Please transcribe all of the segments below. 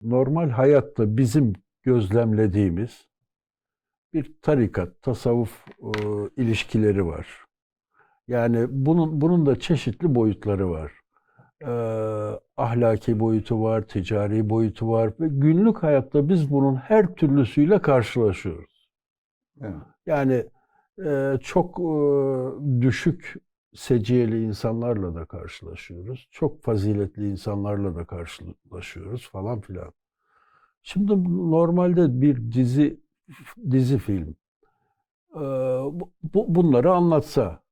normal hayatta bizim gözlemlediğimiz bir tarikat, tasavvuf e, ilişkileri var. Yani bunun bunun da çeşitli boyutları var. E, ahlaki boyutu var, ticari boyutu var ve günlük hayatta biz bunun her türlüsüyle karşılaşıyoruz. Evet. Yani e, çok e, düşük seciyeli insanlarla da karşılaşıyoruz. Çok faziletli insanlarla da karşılaşıyoruz falan filan. Şimdi normalde bir dizi dizi film e, bu- bu- bunları anlatsa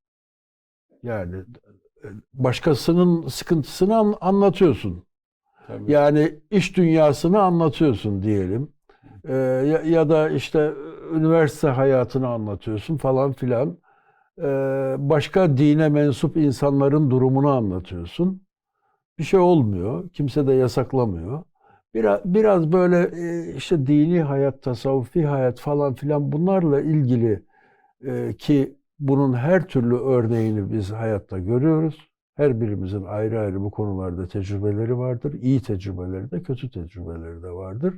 yani e, başkasının sıkıntısını an- anlatıyorsun. Tabii. Yani iş dünyasını anlatıyorsun diyelim. Ya, ya da işte üniversite hayatını anlatıyorsun falan filan. Ee, başka dine mensup insanların durumunu anlatıyorsun. Bir şey olmuyor. Kimse de yasaklamıyor. Biraz, biraz böyle e, işte dini hayat, tasavvufi hayat falan filan bunlarla ilgili e, ki bunun her türlü örneğini biz hayatta görüyoruz. Her birimizin ayrı ayrı bu konularda tecrübeleri vardır. İyi tecrübeleri de, kötü tecrübeleri de vardır.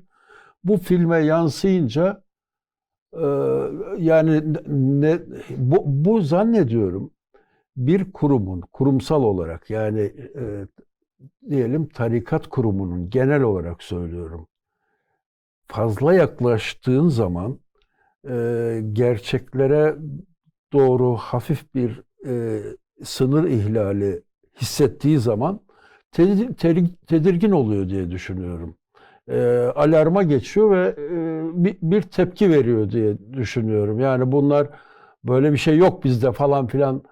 Bu filme yansıyınca yani ne, bu, bu zannediyorum bir kurumun kurumsal olarak yani e, diyelim tarikat kurumunun genel olarak söylüyorum fazla yaklaştığın zaman e, gerçeklere doğru hafif bir e, sınır ihlali hissettiği zaman tedirgin oluyor diye düşünüyorum. E, alarma geçiyor ve e, bir, bir tepki veriyor diye düşünüyorum. Yani bunlar böyle bir şey yok bizde falan filan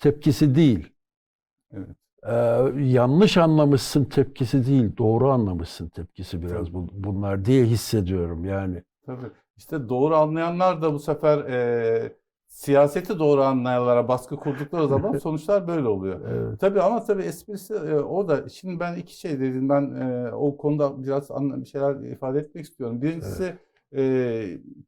tepkisi değil. Evet. E, yanlış anlamışsın tepkisi değil, doğru anlamışsın tepkisi biraz bu- bunlar diye hissediyorum yani. Tabii. İşte doğru anlayanlar da bu sefer e, siyaseti doğru anlayanlara baskı kurdukları zaman sonuçlar böyle oluyor. Evet. Tabii ama tabii esprisi e, o da. Şimdi ben iki şey dedim. Ben e, o konuda biraz bir şeyler ifade etmek istiyorum. Birincisi e,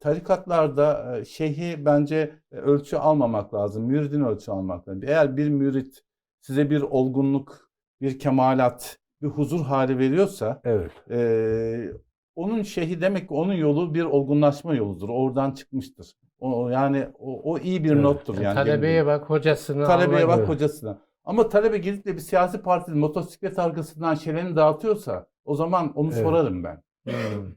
tarikatlarda e, şeyhi bence e, ölçü almamak lazım. Müridin ölçü almak lazım. Eğer bir mürit size bir olgunluk, bir kemalat, bir huzur hali veriyorsa Evet. ee, onun şeyhi demek ki onun yolu bir olgunlaşma yoludur. Oradan çıkmıştır. O, yani o, o iyi bir Evet. nottur yani. Talebeye bak hocasını Talebeye bak hocasına. Ama talebe gidip de bir siyasi partinin motosiklet arkasından şeylerini dağıtıyorsa o zaman onu Evet. sorarım ben. Hmm.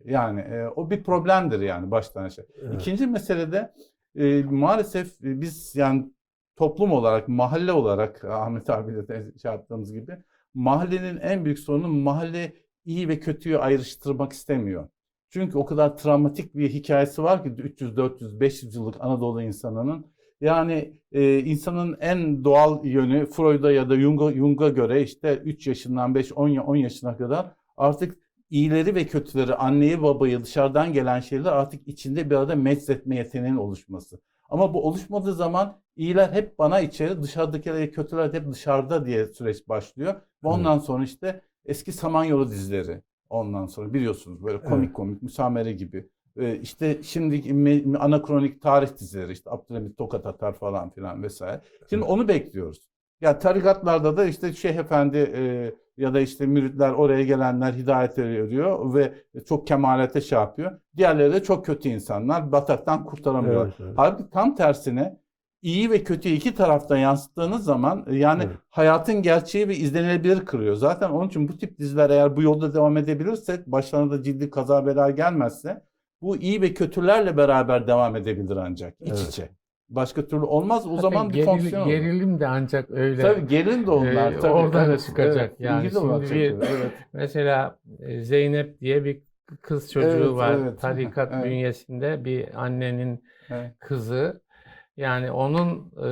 Yani e, o bir problemdir yani baştan aşağı. Evet. İkinci mesele de e, maalesef e, biz yani toplum olarak, mahalle olarak Ahmet abiyle de şey yaptığımız gibi mahallenin en büyük sorunu mahalle iyi ve kötüyü ayrıştırmak istemiyor. Çünkü o kadar travmatik bir hikayesi var ki 300, 400, 500 yıllık Anadolu insanının. Yani e, insanın en doğal yönü Freud'a ya da Jung'a, Jung'a göre işte 3 yaşından 5, 10, ya- 10 yaşına kadar artık iyileri ve kötüleri, anneyi babayı dışarıdan gelen şeyler artık içinde bir arada meczetme yeteneğinin oluşması. Ama bu oluşmadığı zaman iyiler hep bana içeri, dışarıdakiler kötüler hep dışarıda diye süreç başlıyor. Ve ondan sonra işte eski Samanyolu dizileri ondan sonra biliyorsunuz böyle komik Evet. komik müsamere gibi. Ee, işte şimdiki anakronik tarih dizileri işte Abdülhamit Tokat Atar falan filan vesaire. Şimdi onu bekliyoruz. Ya tarikatlarda da işte Şeyh Efendi e, ya da işte müritler oraya gelenler hidayet ediyor ve çok kemalete şey yapıyor. Diğerleri de çok kötü insanlar bataktan kurtaramıyorlar. Evet, evet. Halbuki tam tersine iyi ve kötüyü iki taraftan yansıttığınız zaman e, yani Evet. hayatın gerçeği ve izlenilebilir kırıyor. Zaten onun için bu tip diziler eğer bu yolda devam edebilirse başlarına da ciddi kaza bela gelmezse bu iyi ve kötülerle beraber devam edebilir ancak iç Evet. içe. Başka türlü olmaz. O Zaten zaman bir geril- fonksiyon olur. gerilim de ancak öyle. Tabii gerilim de onlar. Ee, tabii. oradan Evet, çıkacak evet. yani. Şimdi bir- evet. Mesela e, Zeynep diye bir kız çocuğu Evet, var. evet. Tarikat Evet. bünyesinde bir annenin Evet. kızı. Yani onun e,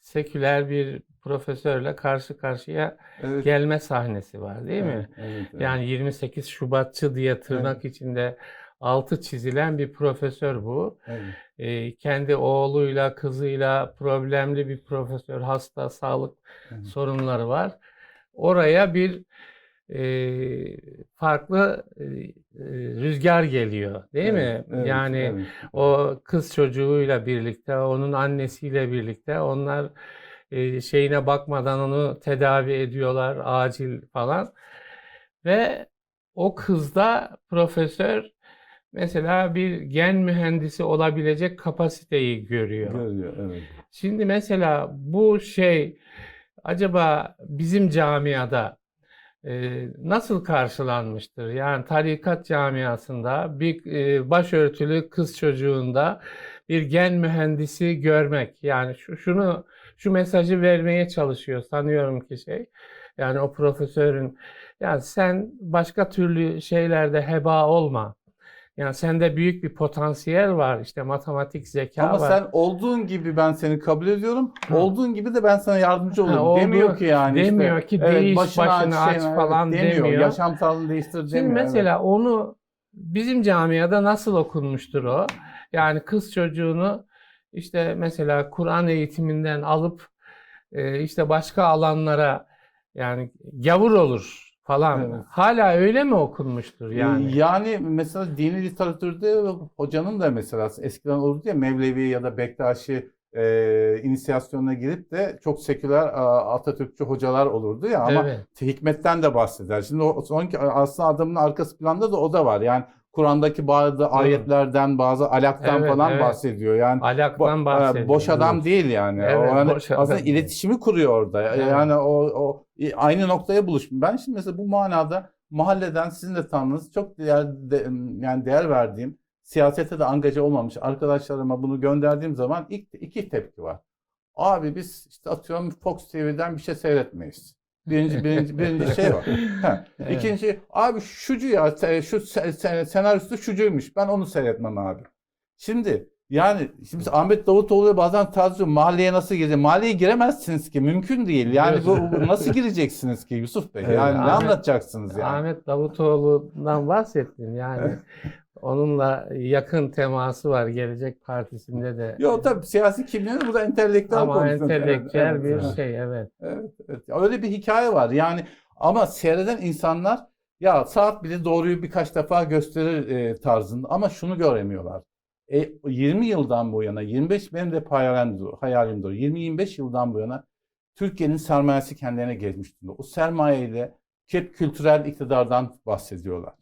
seküler bir profesörle karşı karşıya Evet. gelme sahnesi var değil mi? Evet, evet, evet. Yani 28 Şubatçı diye tırnak içinde altı çizilen bir profesör bu. Evet. E, kendi oğluyla, kızıyla problemli bir profesör, hasta, sağlık Evet. sorunları var. Oraya bir farklı e, e, rüzgar geliyor, değil mi? Evet, evet, Yani evet. o kız çocuğuyla birlikte, onun annesiyle birlikte onlar e, şeyine bakmadan onu tedavi ediyorlar, acil falan. Ve o kızda profesör mesela bir gen mühendisi olabilecek kapasiteyi görüyor. Görüyor, evet. Şimdi mesela bu şey acaba bizim camiada e, nasıl karşılanmıştır? Yani tarikat camiasında bir başörtülü kız çocuğunda bir gen mühendisi görmek yani şu, şunu şu mesajı vermeye çalışıyor sanıyorum ki şey. Yani o profesörün yani sen başka türlü şeylerde heba olma. Yani sende büyük bir potansiyel var. işte matematik zeka Ama var. sen olduğun gibi ben seni kabul ediyorum. Ha. Olduğun gibi de ben sana yardımcı olurum. olduğu- demiyor ki yani işte, demiyor ki değiş, başını aç şeyini- falan demiyor. demiyor. Yaşam tarzını değiştir demiyor. Şimdi evet. mesela onu bizim camiada nasıl okunmuştur o? Yani kız çocuğunu işte mesela Kur'an eğitiminden alıp e, işte başka alanlara yani gavur olur falan. Evet. Hala öyle mi okunmuştur Ee, yani? Yani mesela dini literatürde hocanın da mesela eskiden olurdu ya Mevlevi ya da Bektaşi e, inisiyasyonuna girip de çok seküler a, Atatürkçü hocalar olurdu ya ama Evet. hikmetten de bahseder. Şimdi o sonki aslında adamın arkası planda da o da var. Yani Kur'an'daki bazı ayetlerden bazı alaktan Evet, falan evet. bahsediyor. Yani Alaktan Bo- bahsediyor. e, Boş adam değil yani. Evet, o yani boş adam aslında değil. iletişimi kuruyor orada. Evet. Yani o, o aynı noktaya buluşmuş. Ben şimdi mesela bu manada mahalleden sizin de tanıdığınız çok değer de- yani değer verdiğim siyasete de angaja olmamış arkadaşlarıma bunu gönderdiğim zaman ilk iki tepki var. Abi biz işte atıyorum Fox TV'den bir şey seyretmeyiz. Birinci, birinci, birinci şey var. Ha. Evet. İkinci, abi şucu ya, şu se- se- senaryosu şucuymuş. Ben onu seyretmem abi. Şimdi yani şimdi Ahmet Davutoğlu'ya bazen tartışıyor. Mahalleye nasıl girecek? Mahalleye giremezsiniz ki. Mümkün değil. Yani bu, bu nasıl gireceksiniz ki Yusuf Bey? Evet. Yani ne Ahmet- anlatacaksınız yani? Ahmet Davutoğlu'ndan bahsettin yani. Onunla yakın teması var Gelecek Partisi'nde de. Yok tabii siyasi kimliğiniz burada entelektüel Ama entelektüel Evet, bir evet. şey evet. Evet, evet. Öyle bir hikaye var. Yani ama seyreden insanlar ya saat bile doğruyu birkaç defa gösterir e, tarzında ama şunu göremiyorlar. E, 20 yıldan bu yana 25 benim de hayalimdir, hayalimdir. 20-25 yıldan bu yana Türkiye'nin sermayesi kendilerine geçmiş durumda. O sermayeyle hep kültürel iktidardan bahsediyorlar.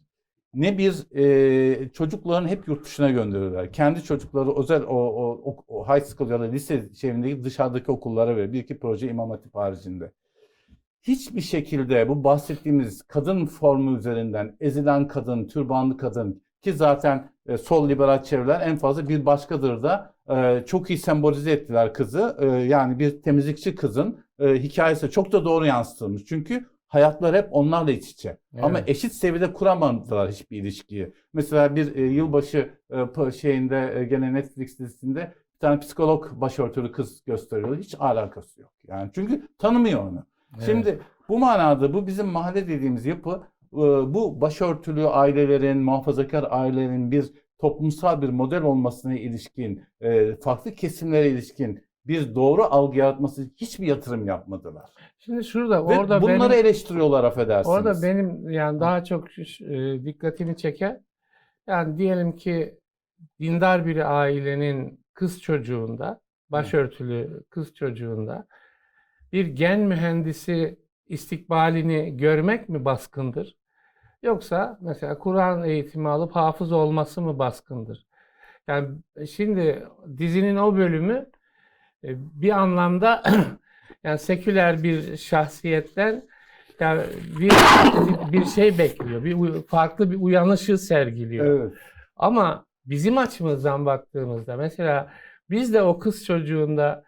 Ne bir e, çocukların hep yurt dışına gönderiyorlar. Kendi çocukları özel o, o, o, high school ya da lise şeyindeki dışarıdaki okullara veriyor. Bir iki proje imam hatip haricinde. Hiçbir şekilde bu bahsettiğimiz kadın formu üzerinden ezilen kadın, türbanlı kadın ki zaten e, sol liberal çevreler en fazla bir başkadır da e, çok iyi sembolize ettiler kızı. E, yani bir temizlikçi kızın e, hikayesi çok da doğru yansıtılmış. Çünkü hayatlar hep onlarla iç içe. Ama Evet. eşit seviyede kuramadılar hiçbir ilişkiyi. Mesela bir e, yılbaşı e, şeyinde e, gene Netflix dizisinde bir tane psikolog başörtülü kız gösteriyor. Hiç alakası yok. Yani çünkü tanımıyor onu. Şimdi bu manada bu bizim mahalle dediğimiz yapı e, bu başörtülü ailelerin, muhafazakar ailelerin bir toplumsal bir model olmasına ilişkin, e, farklı kesimlere ilişkin bir doğru algı yaratması için hiçbir yatırım yapmadılar. Şimdi şurada Ve orada bunları benim eleştiriyorlar affedersiniz. orada benim yani daha çok e, dikkatimi çeken yani diyelim ki dindar bir ailenin kız çocuğunda başörtülü kız çocuğunda bir gen mühendisi istikbalini görmek mi baskındır? Yoksa mesela Kur'an eğitimi alıp hafız olması mı baskındır? Yani şimdi dizinin o bölümü bir anlamda yani seküler bir şahsiyetten yani bir bir şey bekliyor. Bir farklı bir uyanışı sergiliyor. Evet. Ama bizim açımızdan baktığımızda mesela biz de o kız çocuğunda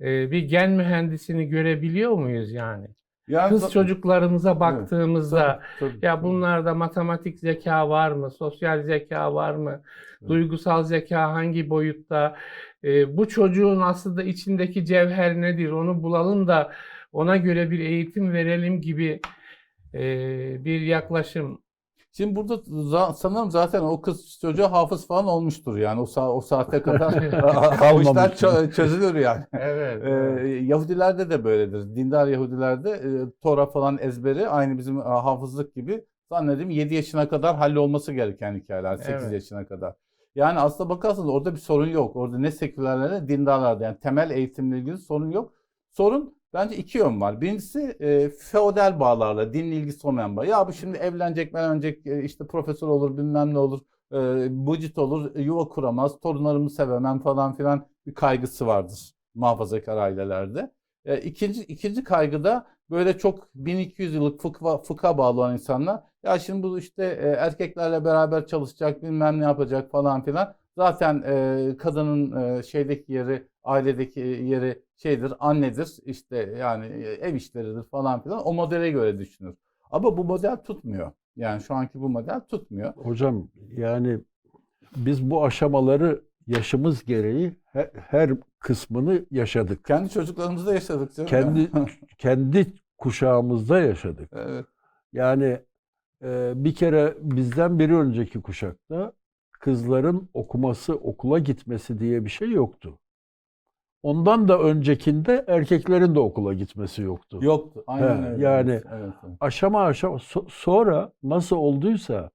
e, bir gen mühendisini görebiliyor muyuz yani? Yani Kız çocuklarımıza baktığımızda Tabii, tabii, ya bunlarda matematik zeka var mı? Sosyal zeka var mı? Evet. Duygusal zeka hangi boyutta? Ee, bu çocuğun aslında içindeki cevher nedir? Onu bulalım da ona göre bir eğitim verelim gibi e, bir yaklaşım. Şimdi burada sanırım zaten o kız çocuğa hafız falan olmuştur yani o, sa- o saate kadar o işler çö- çözülür yani. Evet. Ee, evet. Yahudilerde de böyledir. Dindar Yahudilerde e, Tora falan ezberi aynı bizim e, hafızlık gibi zannediyorum 7 yaşına kadar hallolması gereken hikayeler 8 Evet. yaşına kadar. Yani aslında bakarsanız orada bir sorun yok. Orada ne sekülerlerde ne dindarlarda yani temel eğitimle ilgili sorun yok. Sorun Bence iki yön var. Birincisi e, feodal bağlarla, dinle ilgisi olmayan bağ. Ya bu şimdi evlenecek, evlenecek, e, işte profesör olur, bilmem ne olur, e, bucit olur, yuva kuramaz, torunlarımı sevemem falan filan bir kaygısı vardır muhafazakar ailelerde. E, ikinci, ikinci kaygı da böyle çok 1200 yıllık fıkha, fıkha bağlı olan insanlar. Ya şimdi bu işte e, erkeklerle beraber çalışacak, bilmem ne yapacak falan filan. Zaten e, kadının e, şeydeki yeri, ailedeki yeri şeydir, annedir, işte yani ev işleridir falan filan. O modele göre düşünür. Ama bu model tutmuyor. Yani şu anki bu model tutmuyor. Hocam yani biz bu aşamaları yaşımız gereği he- her kısmını yaşadık. Kendi çocuklarımızda yaşadık canım. Kendi kendi kuşağımızda yaşadık. evet. Yani e, bir kere bizden biri önceki kuşakta kızların okuması, okula gitmesi diye bir şey yoktu. Ondan da öncekinde erkeklerin de okula gitmesi yoktu. Yoktu. Aynen He, öyle. yani- Evet, evet. Aşama aşama so- sonra nasıl olduysa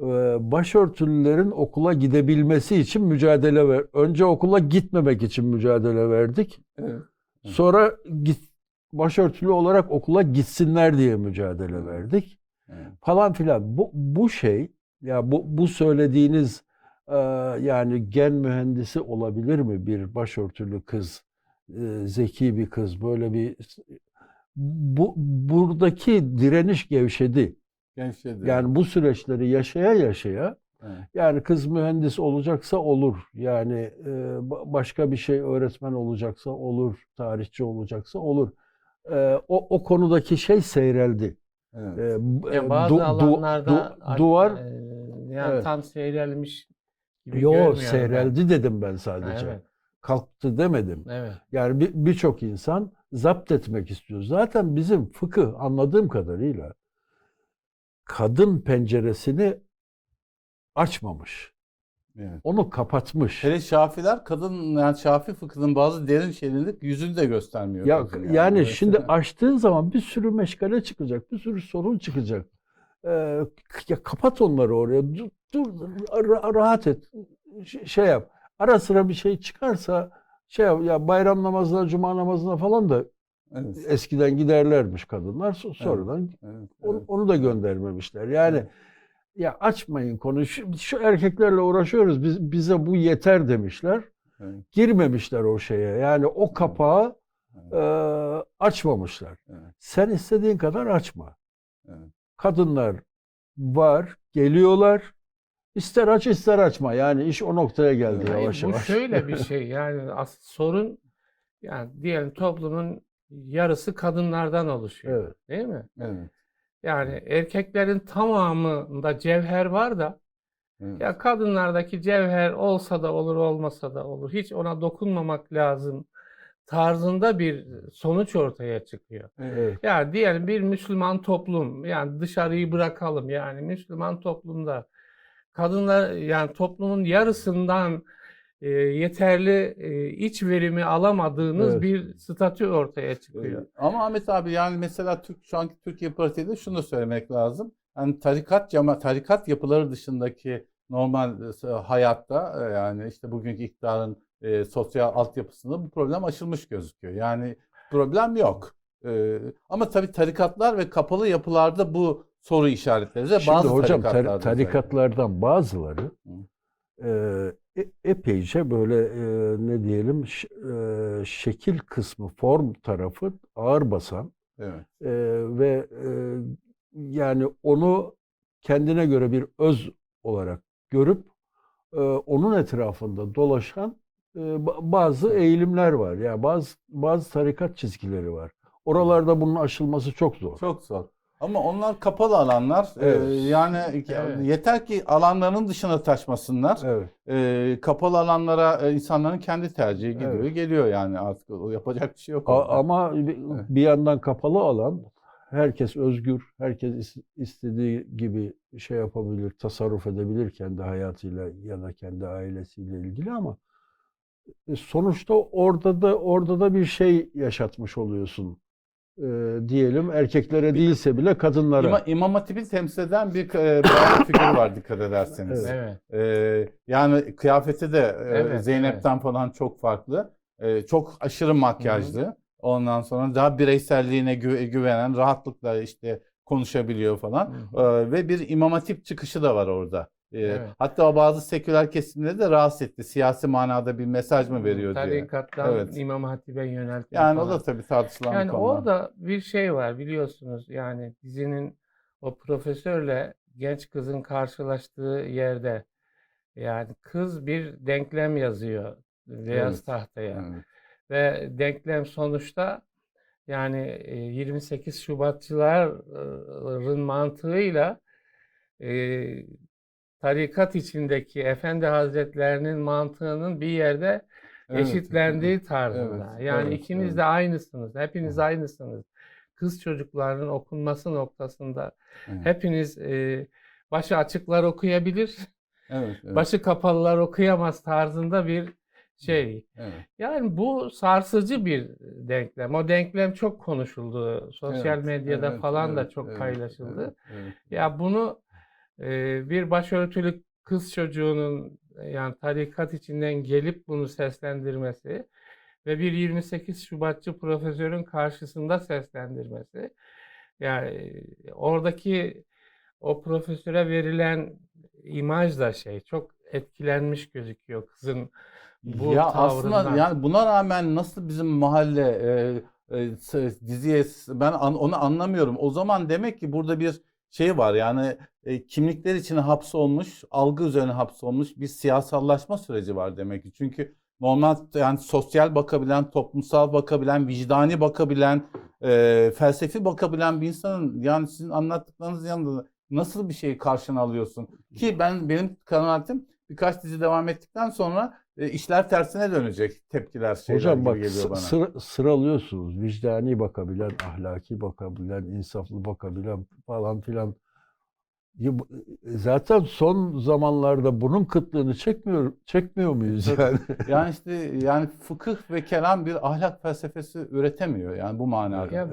e, başörtülülerin okula gidebilmesi için mücadele ver. Önce okula gitmemek için mücadele verdik. Evet. Sonra git, başörtülü olarak okula gitsinler diye mücadele verdik. Evet. falan filan. Bu, bu şey ya bu, bu söylediğiniz e, yani gen mühendisi olabilir mi bir başörtülü kız e, zeki bir kız böyle bir bu buradaki direniş gevşedi. Gevşedi. Yani bu süreçleri yaşaya yaşaya Evet. yani kız mühendis olacaksa olur. Yani e, ba- başka bir şey öğretmen olacaksa olur. Tarihçi olacaksa olur. E, o, o konudaki şey seyreldi. Evet. E, Ya bazı du- alanlarda du- ar- duvar e, yani Evet. tam seyrelmiş gibi Yo görmüyorum ben. seyreldi dedim ben sadece. Evet, Kalktı demedim. evet. Yani bir- birçok insan zapt etmek istiyor. Zaten bizim fıkıh anladığım kadarıyla kadın penceresini açmamış. evet. Onu kapatmış. Hele Şafiler kadın yani Şafi fıkhının bazı derin şeylerini yüzünü de göstermiyor. Ya yani, Evet. şimdi açtığın zaman bir sürü meşgale çıkacak, bir sürü sorun çıkacak. Ee, ya kapat onları oraya. Dur, dur ra- rahat et. Ş- şey yap. Ara sıra bir şey çıkarsa şey yap. Ya bayram namazına, cuma namazına falan da Evet. eskiden giderlermiş kadınlar. So- Sonradan Evet. onu, evet. onu da göndermemişler. Yani Evet. ya açmayın konuyu. Şu, şu erkeklerle uğraşıyoruz. Biz, bize bu yeter demişler. Evet. Girmemişler o şeye. Yani o kapağı Evet. e, açmamışlar. Evet. Sen istediğin kadar açma. Evet. Kadınlar var, geliyorlar. İster aç ister açma. Yani iş o noktaya geldi. Hayır, yavaş bu yavaş. şöyle bir şey yani asıl sorun yani diyelim toplumun yarısı kadınlardan oluşuyor. Evet. Değil mi? Evet. Yani erkeklerin tamamında cevher var da Evet. ya kadınlardaki cevher olsa da olur olmasa da olur. Hiç ona dokunmamak lazım tarzında bir sonuç ortaya çıkıyor. Evet. Ya diyelim bir Müslüman toplum yani dışarıyı bırakalım yani Müslüman toplumda kadınlar yani toplumun yarısından e, yeterli e, iç verimi alamadığınız Evet. bir statü ortaya çıkıyor. Ee, Ama Ahmet abi yani mesela Türk şu anki Türkiye pratiğinde şunu da söylemek lazım. Yani tarikat cama tarikat yapıları dışındaki normal e, hayatta e, yani işte bugünkü iktidarın e, sosyal altyapısında bu problem aşılmış gözüküyor. Yani problem yok. E, ama tabii tarikatlar ve kapalı yapılarda bu soru işaretleri de bazı hocam tar- tarikatlarda tarikatlardan bazıları e, e- epeyce böyle e, ne diyelim ş- e, şekil kısmı, form tarafı ağır basan Evet. e, ve e, yani onu kendine göre bir öz olarak görüp e, onun etrafında dolaşan bazı eğilimler var. Yani bazı bazı tarikat çizgileri var. Oralarda bunun aşılması çok zor. Çok zor. Ama onlar kapalı alanlar. E, Evet. yani Evet. yeter ki alanlarının dışına taşmasınlar. Evet. e, kapalı alanlara e, insanların kendi tercihi gidiyor. Evet. Geliyor yani artık yapacak bir şey yok. A- ama bir- Evet. bir yandan kapalı alan herkes özgür, herkes is- istediği gibi şey yapabilir, tasarruf edebilir kendi hayatıyla ya da kendi ailesiyle ilgili ama sonuçta orada da orada da bir şey yaşatmış oluyorsun. E, diyelim erkeklere değilse bile kadınlara. İma, İmam Hatip'i temsil eden bir e, figürü var dikkat ederseniz. Evet. E, yani kıyafeti de e, Evet, Zeynep'ten falan çok farklı. E, çok aşırı makyajlı. Ondan sonra daha bireyselliğine gü- güvenen, rahatlıkla işte konuşabiliyor falan. Hı Ee, ve bir imam hatip çıkışı da var orada. Ee, Evet. Hatta bazı seküler kesimleri de rahatsız etti. Siyasi manada bir mesaj mı veriyor diye. Tarikattan Evet. İmam Hatip'e yöneltme Yani o falan. da tabii tartışılan Yani konu. orada bir şey var biliyorsunuz yani dizinin o profesörle genç kızın karşılaştığı yerde yani kız bir denklem yazıyor beyaz Evet. tahtaya Evet. ve denklem sonuçta yani e, 28 Şubatçıların mantığıyla e, tarikat içindeki Efendi Hazretlerinin mantığının bir yerde Evet. eşitlendiği tarzında. Evet, Yani evet, ikiniz evet. de aynısınız. Hepiniz Evet. aynısınız. Kız çocuklarının okunması noktasında Evet. hepiniz e, başı açıklar okuyabilir, Evet. Evet. başı kapalılar okuyamaz tarzında bir şey. evet. Yani bu sarsıcı bir denklem. O denklem çok konuşuldu. Sosyal Evet, medyada evet, falan da evet, çok evet, paylaşıldı. evet, evet. Ya bunu e, bir başörtülü kız çocuğunun yani tarikat içinden gelip bunu seslendirmesi ve bir 28 Şubatçı profesörün karşısında seslendirmesi yani oradaki o profesöre verilen imaj da şey çok etkilenmiş gözüküyor kızın bu ya aslında tavrından. yani buna rağmen nasıl bizim mahalle e, e, diziye ben an- onu anlamıyorum. O zaman demek ki burada bir şey var yani e, kimlikler içine hapsolmuş, algı üzerine hapsolmuş bir siyasallaşma süreci var demek ki. Çünkü normal yani sosyal bakabilen, toplumsal bakabilen, vicdani bakabilen, e, felsefi bakabilen bir insanın yani sizin anlattıklarınız yanında nasıl bir şeyi karşına alıyorsun? Ki ben benim kanaatim birkaç dizi devam ettikten sonra e, işler tersine dönecek tepkiler şeyler Hocam gibi bak geliyor bana. sıra- sıralıyorsunuz. Vicdani bakabilen, ahlaki bakabilen, insaflı bakabilen falan filan. Bu- Zaten son zamanlarda bunun kıtlığını çekmiyor çekmiyor muyuz yani? Yani işte yani fıkıh ve kelam bir ahlak felsefesi üretemiyor yani bu manada. Ya